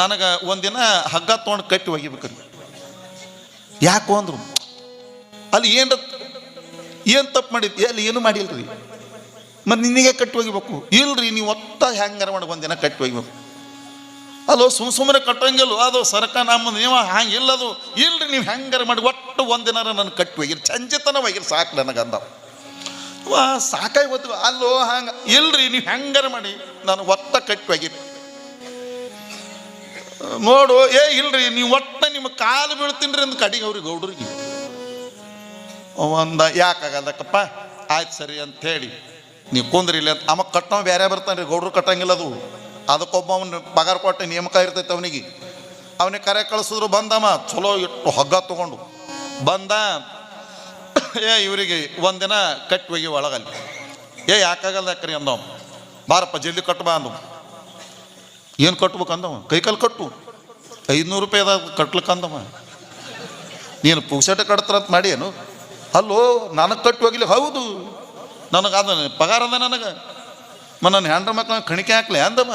ನನಗೆ ಒಂದಿನ ಹಗ್ಗ ತೊಗೊಂಡು ಕಟ್ಟಿ ಒಗಿಬೇಕ್ರಿ. ಯಾಕೋ ಅಂದ್ರು. ಅಲ್ಲಿ ಏನು ಏನು ತಪ್ಪು ಮಾಡಿದ್ವಿ ಅಲ್ಲಿ ಏನು ಮಾಡಿಲ್ರಿ? ಮತ್ತು ನಿನಗೆ ಕಟ್ಟಿ ಒಗಿಬೇಕು? ಇಲ್ರಿ, ನೀವು ಒತ್ತ ಹ್ಯಾಂಗಾರ ಮಾಡಿ ಒಂದಿನ ಕಟ್ಟಿ ಒಗಿಬೇಕು? ಅಲ್ಲೋ ಸುಮ್ ಸುಮ್ಮನೆ ಕಟ್ಟಂಗಿಲ್ಲ. ಅದು ಸರ್ಕ ನಮ್ಮ ನಿಯಮ ಹಂಗಿಲ್ಲ ಅದು ಇಲ್ರಿ ನೀವು ಹೆಂಗಾರ ಮಾಡಿ ಒಟ್ಟು ಒಂದಿನಾರ ನನ್ನ ಕಟ್ಟಿ ಹೋಗಿರಿ ಚಂಚಿತನ ಹೋಗಿರಿ ಸಾಕು ನನಗೆ ಅಂದ ವಾ, ಸಾಕಾಗಿ ಗೊತ್ತು ಅಲ್ಲೋ ಹಂಗ. ಇಲ್ರಿ ನೀವು ಹೆಂಗಾರ ಮಾಡಿ ನಾನು ಒತ್ತ ಕಟ್ಟಿ ಹೋಗಿರಿ ನೋಡು, ಏ ಇಲ್ರಿ ನೀವು ಒಟ್ಟ ನಿಮ್ಮ ಕಾಲು ಬೀಳ್ತೀನಿ ಅಂದ ಕಡಿಗೆ ಅವ್ರಿಗೆ ಗೌಡ್ರಿಗೆ. ಒಂದ ಯಾಕಾಗಲ್ಲಕ್ಕಪ್ಪ ಆಯ್ತು ಸರಿ ಅಂತ ಹೇಳಿ. ನೀವು ಕುಂದ್ರಿ ಇಲ್ಲ ಅಂತ. ಅಮ್ಮ ಕಟ್ಟೋ ಬೇರೆ ಬರ್ತಾನೆ ರೀ ಗೌಡ್ರು ಕಟ್ಟಂಗಿಲ್ಲ ಅದು ಅದಕ್ಕೊಬ್ಬ ಅವನು ಪಗಾರ ಕೊಟ್ಟು ನೇಮಕ ಇರ್ತೈತೆ ಅವನಿಗೆ. ಅವನಿಗೆ ಕರೆ ಕಳಿಸಿದ್ರು, ಬಂದಮ್ಮ, ಚಲೋ ಇಟ್ಟು ಹಗ್ಗ ತೊಗೊಂಡು. ಬಂದ, ಏ, ಇವರಿಗೆ ಒಂದಿನ ಕಟ್ಟಿ ಹೋಗಿ ಒಳಗಲ್ಲಿ. ಏ, ಯಾಕಾಗಲ್ಲ ಯಾಕ್ರಿ ಅಂದವ. ಬಾರಪ್ಪ, ಜಲ್ದಿ ಕಟ್ಟು ಬಾ ಅಂದವು. ಏನು ಕಟ್ಬೇಕು ಅಂದವ? ಕೈಕಾಲು ಕಟ್ಟು. ಐದುನೂರು ರೂಪಾಯಿ ಅದ ಕಟ್ಲಿಕ್ಕೆ ಅಂದವ. ನೀನು ಪುಕ್ಸಟ ಕಟ್ತಾರಂತ ಮಾಡಿ ಏನು? ಅಲ್ಲೋ, ನನಗೆ ಕಟ್ಟಿ ಹೋಗಿಲ್ಲ ಹೌದು. ನನಗೆ ಅದ, ಪಗಾರ ಅದ ನನಗೆ. ಮ ನನ್ನ ಹೆಂಡ್ರ ಮಕ್ಕಳ ಕಣಿಕೆ ಹಾಕ್ಲೆ ಅಂದಮ್ಮ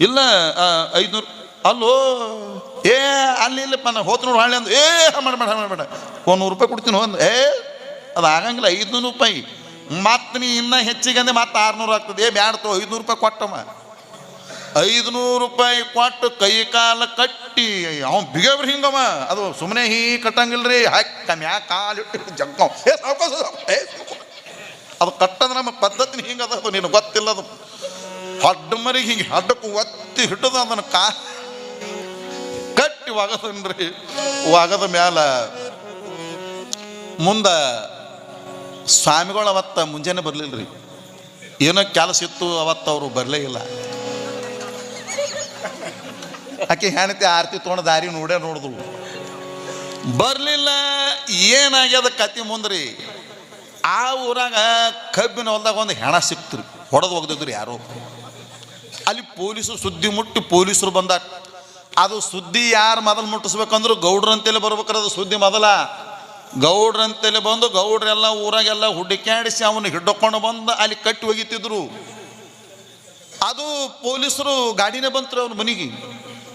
ಇಲ್ಲ ಐದುನೂರು, ಅಲ್ಲೋ, ಏ, ಅಲ್ಲಿ ಇಲ್ಲಪ್ಪ ನಾನು ಹೋತ್ ನೋಡಿ ಹಾಳೆ ಅಂದ, ಏ ಮಾಡಬೇಡ ಮಾಡಬೇಡ. ಮಾಡ ಒಂದು ನೂರು ರೂಪಾಯಿ ಕೊಡ್ತೀನಿ ಒಂದು ಏ, ಅದು ಆಗಂಗಿಲ್ಲ, ಐದುನೂರು ರೂಪಾಯಿ. ಮತ್ತೆ ನೀ ಇನ್ನೂ ಹೆಚ್ಚಿಗೆ ಅಂದ್ರೆ ಮತ್ತೆ ಆರುನೂರು ಆಗ್ತದೆ. ಏ, ಬ್ಯಾಡ ತೋ, ಐದುನೂರು ರೂಪಾಯಿ ಕೊಟ್ಟಮ್ಮ ಐದುನೂರು ರೂಪಾಯಿ ಕೊಟ್ಟು ಕೈ ಕಾಲ ಕಟ್ಟಿ ಅವ ಬಿಗವ್ರಿ ಹಿಂಗಮ್ಮ. ಅದು ಸುಮ್ಮನೆ ಹೀ ಕಟ್ಟಂಗಿಲ್ರಿ. ಹಾಕಿ ಮ್ಯಾ ಕಾಲಿಟ್ಟು ಜಗ್ಗ ಏ, ಸಾವ್ಕಾಸ ಏ. ಅದು ಕಟ್ಟದ ನಮ್ಮ ಪದ್ಧತಿ ಹಿಂಗದ ಅದು ನಿನಗೆ ಗೊತ್ತಿಲ್ಲ ಅದು ಹಡ್ಡ ಮರಿಗೆ ಹಿಂಗೆ ಹಡ್ಡಕ್ಕೆ ಒತ್ತಿ ಹಿಟ್ಟದ ಅದನ್ನು ಕಾ ಕಟ್ಟಿ ಒಗದನ್ರಿ ಒಗದ ಮ್ಯಾಲ ಮುಂದ ಸ್ವಾಮಿಗಳು ಅವತ್ತ ಮುಂಜಾನೆ ಬರಲಿಲ್ಲ ಏನೋ ಕೆಲಸ ಇತ್ತು, ಅವತ್ತು ಅವರು ಬರಲೇ ಇಲ್ಲ. ಆಕೆ ಹೆಣತಿ ಆರತಿ ತೊಗೊಂಡು ದಾರಿ ನೋಡೇ ನೋಡಿದ್ರು ಬರಲಿಲ್ಲ, ಏನಾಗ್ಯದ ಕತಿ ಮುಂದ್ರಿ? ಆ ಊರಾಗ ಕಬ್ಬಿನ ಹೊಲ್ದಾಗ ಒಂದು ಹೆಣ ಸಿಕ್ತ್ರಿ. ಹೊಡೆದು ಒಗ್ದಿದ್ರಿ ಯಾರೋ ಅಲ್ಲಿ ಪೊಲೀಸರು ಸುದ್ದಿ ಮುಟ್ಟಿ ಪೊಲೀಸರು ಬಂದಾರ. ಅದು ಸುದ್ದಿ ಯಾರು ಮೊದಲು ಮುಟ್ಟಿಸ್ಬೇಕಂದ್ರು ಗೌಡ್ರಂತೇಳಿ ಬರ್ಬೇಕಾರೆ ಅದು ಸುದ್ದಿ ಮೊದಲ. ಗೌಡ್ರಂತೇಳಿ ಬಂದು ಗೌಡ್ರೆಲ್ಲ ಊರಾಗೆಲ್ಲ ಹುಡುಕ್ಯಾಡಿಸಿ ಅವನು ಹಿಡ್ಕೊಂಡು ಬಂದು ಅಲ್ಲಿ ಕಟ್ಟಿ ಒಗಿತಿದ್ರು. ಅದು ಪೊಲೀಸರು ಗಾಡಿನೇ ಬಂತರು ಅವ್ನ ಮನೆಗೆ.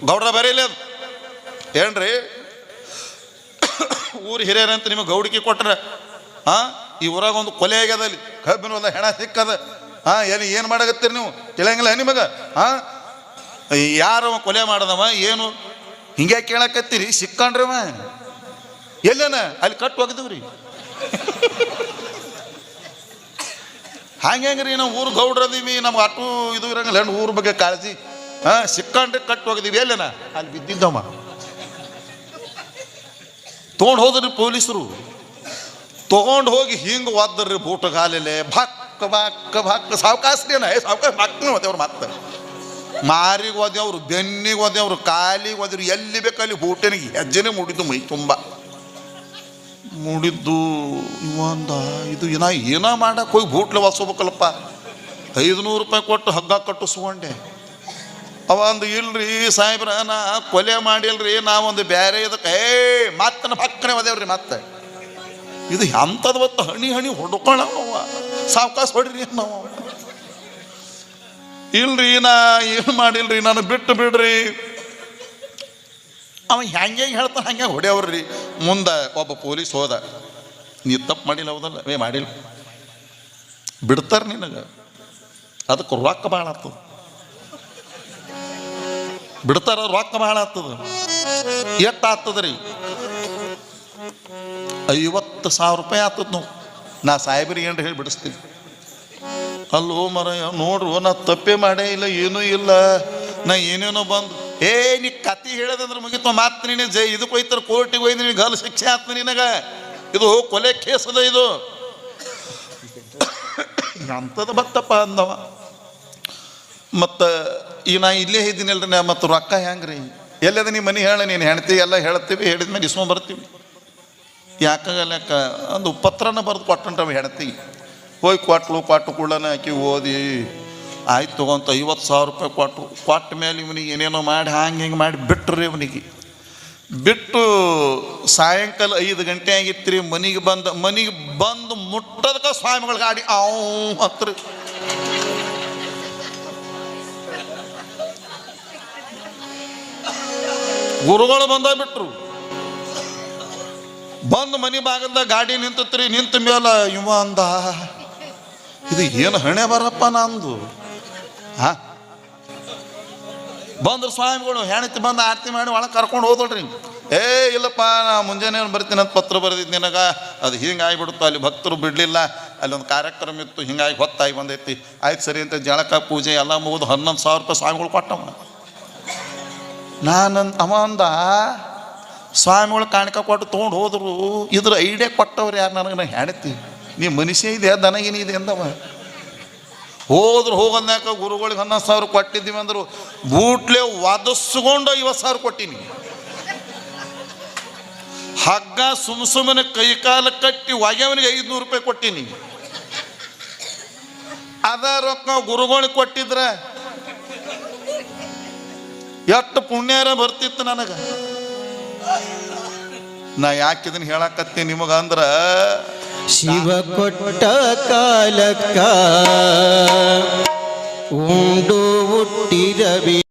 ಗೌಡ್ರ ಬರೀಲಿ ಅದು. ಏನ್ರಿ? ಊರು ಹಿರಿಯರಂತ ನಿಮಗೆ ಗೌಡಿಕೆ ಕೊಟ್ರ, ಹಾ? ಈ ಊರಾಗ ಒಂದು ಕೊಲೆ ಆಗ್ಯದ ಅಲ್ಲಿ. ಕಬ್ಬಿನ ಒಂದು ಹೆಣ ಸಿಕ್ಕದ. ಹಾ ಏನು ಏನು ಮಾಡಕತ್ತೀರಿ ನೀವು? ತಿಳಿಯಂಗಿಲ್ಲ ನಿಮಗೆ? ಹಾ? ಯಾರವ ಕೊಲೆ ಮಾಡದವ? ಏನು? ಹಿಂಗೆ ಕೇಳಕತ್ತೀರಿ? ಸಿಕ್ಕಂಡ್ರವ? ಎಲ್ಲನ? ಅಲ್ಲಿ ಕಟ್ ಒಗದವ್ರಿ. ಹಂಗೆ ನಾವು ಊರು ಗೌಡ್ರದೀವಿ ನಮ್ಗೆ ಅಟು ಇದು ಇರಂಗಿಲ್ಲ. ಹೆಣ್ಣು ಊರ ಬಗ್ಗೆ ಕಾಳಜಿ. ಹಾ, ಸಿಕ್ಕಂಡ್ರೆ ಕಟ್ ಹೋಗಿದೀವಿ ಎಲ್ಲನ? ಅಲ್ಲಿ ಬಿದ್ದಿದ್ದವ. ತೊಗೊಂಡು ಹೋದ್ರಿ ಪೊಲೀಸರು. ತೊಗೊಂಡು ಹೋಗಿ ಹಿಂಗೆ ಭಕ್ಕ ಭಕ್ಕ ಭಕ್ಕ ಸಾವ್ಕಾಸ್ರೇನ ಏ, ಸಾವ್ಕಾಸ್ ಭಕ್ನ ಓದೇವ್ರು ಮತ್ತೆ ಮಾರಿಗೆ ಓದ್ಯವ್ರು ಬೆನ್ನಿಗೆ ಓದ್ಯವ್ರು ಕಾಲಿಗೆ ಓದಿದ್ರು ಎಲ್ಲಿ ಬೇಕಲ್ಲಿ ಬೂಟನಿಗೆ ಹೆಜ್ಜೆನೆ ಮುಡಿದು ಮೈ ತುಂಬ. ಮುಡಿದ್ದು ಇವಂದ ಇದು ಏನ ಏನ ಮಾಡಕ್ಕೆ ಹೋಗಿ ಬೂಟ್ಲೆ ಐದು ಐದುನೂರು ರೂಪಾಯಿ ಕೊಟ್ಟು ಹಗ್ಗ ಕಟ್ಟಿಸ್ಕೊಂಡೆ. ಅವಂದು ಇಲ್ರಿ ಸಾಹೇಬ್ರ, ನಾ ಕೊಲೆ ಮಾಡಿಲ್ರಿ, ನಾವೊಂದು ಬೇರೆ ಇದಕ್ಕೆ. ಏ ಮತ್ತನ ಪಕ್ಕನೆ ಒದೇವ್ರಿ ಮತ್ತೆ ಇದು ಎಂಥದ್ದು ಹೊತ್ತು ಹಣಿ ಹಣಿ ಹೊಡ್ಕೊಳ್ಳವ ಸಾವ್ಕಾಸು ಹೊಡ್ರಿ ನಾವು ಇಲ್ರಿ ನಾ ಏನು ಮಾಡಿಲ್ರಿ, ನಾನು ಬಿಟ್ಟು ಬಿಡ್ರಿ. ಅವ ಹೆಂಗೆ ಹೇಳ್ತಾನೆ, ಹಂಗೆ ಹೊಡೆಯವ್ರಿ. ಮುಂದೆ ಒಬ್ಬ ಪೊಲೀಸ್ ಹೋದ. ನೀ ತಪ್ಪು ಮಾಡಿಲ್ಲ ಹೌದಲ್ಲ? ಏ, ಮಾಡಿಲ್ಲ. ಬಿಡ್ತಾರೆ ನಿನಗೆ. ಅದಕ್ಕೆ ರೊಕ್ಕ ಭಾಳ ಆಗ್ತದೆ. ಬಿಡ್ತಾರ, ರೊಕ್ಕ ಭಾಳ ಆಗ್ತದ. ಎಷ್ಟು ಐವತ್ತು ಸಾವಿರ ರೂಪಾಯಿ ಆತದ್ ನಾವು. ನಾ ಸಾಹೇಬ್ರಿಗೆ ಏನು ಹೇಳಿ ಬಿಡಿಸ್ತೀನಿ. ಅಲ್ಲೋ ಮರ ನೋಡ್ರು, ನಾ ತಪ್ಪೇ ಮಾಡೇ ಇಲ್ಲ, ಏನೂ ಇಲ್ಲ. ನಾ ಏನೇನೋ ಬಂದು, ಏ, ನೀ ಕತಿ ಹೇಳದಂದ್ರೆ ಮುಗಿತು ಮಾತು ನೀನು, ಜೈ ಇದಕ್ಕೆ ಹೋಯ್ತಾರೆ, ಕೋರ್ಟಿಗೆ ಹೋಯ್ತು ನಿನಗೆ ಗಲ್ ಶಿಕ್ಷೆ ಆಗ್ತದೆ ನಿನಗೆ. ಇದು ಕೊಲೆ ಕೇಸ್ ಅದ ಇದು. ಅಂಥದ್ದು ಬತ್ತಪ್ಪ ಅಂದವ. ಮತ್ತು ಈ ನಾ ಇಲ್ಲೇ ಇದ್ದೀನಲ್ರಿ ನಾ, ಮತ್ತು ರೊಕ್ಕ ಹೆಂಗ್ರಿ? ಎಲ್ಲದ ನೀ ಮನೆ ಹೇಳ, ನೀನು ಹೆಣ್ತಿ ಎಲ್ಲ ಹೇಳ್ತೀವಿ ಹೇಳಿದ ಮೇಲೆ ಇಸ್ಕೊಂಡ್ ಬರ್ತೀವಿ. ಯಾಕಾಗಲ್ಲ ಯಾಕ ಒಂದು ಪತ್ರನ ಬರೆದು ಕೊಟ್ಟಂಟವ ಹೆಣ್ತಿಗೆ ಹೋಗಿ ಕೊಟ್ಲು, ಕೊಟ್ಟು ಕೂಡಲೇ ಆಕಿ ಓದಿ. ಆಯ್ತು ತೊಗೊಂತ ಐವತ್ತು ಸಾವಿರ ರೂಪಾಯಿ ಕೊಟ್ಟು, ಕೊಟ್ಟ ಮೇಲೆ ಇವನಿಗೆ ಏನೇನೋ ಮಾಡಿ ಹಂಗೆ ಹಿಂಗೆ ಮಾಡಿ ಬಿಟ್ರಿ ಇವನಿಗೆ. ಬಿಟ್ಟು ಸಾಯಂಕಾಲ ಐದು ಗಂಟೆ ಆಗಿತ್ತು ರೀ ಮನೆಗೆ ಬಂದ, ಮನೆಗೆ ಬಂದು ಮುಟ್ಟದಕ್ಕೆ ಸ್ವಾಮಿಗಳ ಗಾಡಿ ಅವ್ ಹತ್ರ. ಗುರುಗಳು ಬಂದ ಬಿಟ್ರು. ಬಂದು ಮನೆ ಭಾಗದ ಗಾಡಿ ನಿಂತತ್ರಿ, ನಿಂತ ಮೇಲ ಇವ ಅಂದ, ಇದು ಏನು ಹಣೆ ಬರಪ್ಪ ನಂದು? ಆ? ಬಂದ್ರು ಸ್ವಾಮಿಗಳು ಹೆಣತಿ ಬಂದು ಆರತಿ ಮಾಡಿ ಒಳಗೆ ಕರ್ಕೊಂಡು ಹೋದಳ್ರಿ ಏ, ಇಲ್ಲಪ್ಪ, ನಾ ಮುಂಜಾನೆ ಬರ್ತೀನಿ ಅಂತ ಪತ್ರ ಬರೆದಿದ್ದು ನಿನಗ. ಅದು ಹಿಂಗೆ ಆಗಿಬಿಡ್ತು ಅಲ್ಲಿ ಭಕ್ತರು ಬಿಡಲಿಲ್ಲ. ಅಲ್ಲಿ ಒಂದು ಕಾರ್ಯಕ್ರಮ ಇತ್ತು ಹಿಂಗಾಗಿ ಹೊತ್ತಾಗಿ ಬಂದೈತಿ. ಆಯ್ತು ಸರಿ ಅಂತ ಜಳಕ, ಪೂಜೆ ಎಲ್ಲ ಮುಗಿದು ಹನ್ನೊಂದು ಸಾವಿರ ರೂಪಾಯಿ ಸ್ವಾಮಿಗಳು ಕೊಟ್ಟವ ನಾನು ಅವ ಅಂದ ಸ್ವಾಮಿಗಳು ಕಾಣಿಕ ಕೊಟ್ಟು ತೊಗೊಂಡು ಹೋದ್ರು. ಇದ್ರ ಐಡಿಯಾ ಕೊಟ್ಟವ್ರು ಯಾರು ನನಗೆ ನಾ ಹೆಣತಿ ನೀ ಮನುಷ್ಯ ಇದೆ ದನಗಿನಿದೆ ಅಂದವ ಹೋದ್ರು ಹೋಗಂದ್ಯಾಕ ಗುರುಗಳಿಗೆ ಹನ್ನೊಂದು ಸಾವಿರ ಕೊಟ್ಟಿದ್ದೀವಿ ಅಂದರು, ಬೂಟ್ಲೆ ಒದಸ್ಕೊಂಡು ಐವತ್ತು ಸಾವಿರ ಕೊಟ್ಟಿನಿ. ಹಗ್ಗ ಸುಮ್ ಸುಮ್ಮನೆ ಕೈ ಕಾಲ ಕಟ್ಟಿ ಒಗೆವನಿಗೆ ಐದುನೂರು ರೂಪಾಯಿ ಕೊಟ್ಟಿನಿ. ಅದ ರೊಕ್ಕ ಗುರುಗಳಿಗೆ ಕೊಟ್ಟಿದ್ರೆ. ಎಷ್ಟು ಪುಣ್ಯಾರ ಬರ್ತಿತ್ತು ನನಗೆ. ನಾ ಯಾಕೆ ಇದನ್ನ ಹೇಳಕತ್ತೀನಿ ನಿಮಗ ಅಂದ್ರ? ಶಿವ ಕೊಟ್ಟ ಕಾಲಕ್ಕ ಉಂಡು ಹುಟ್ಟಿರವಿ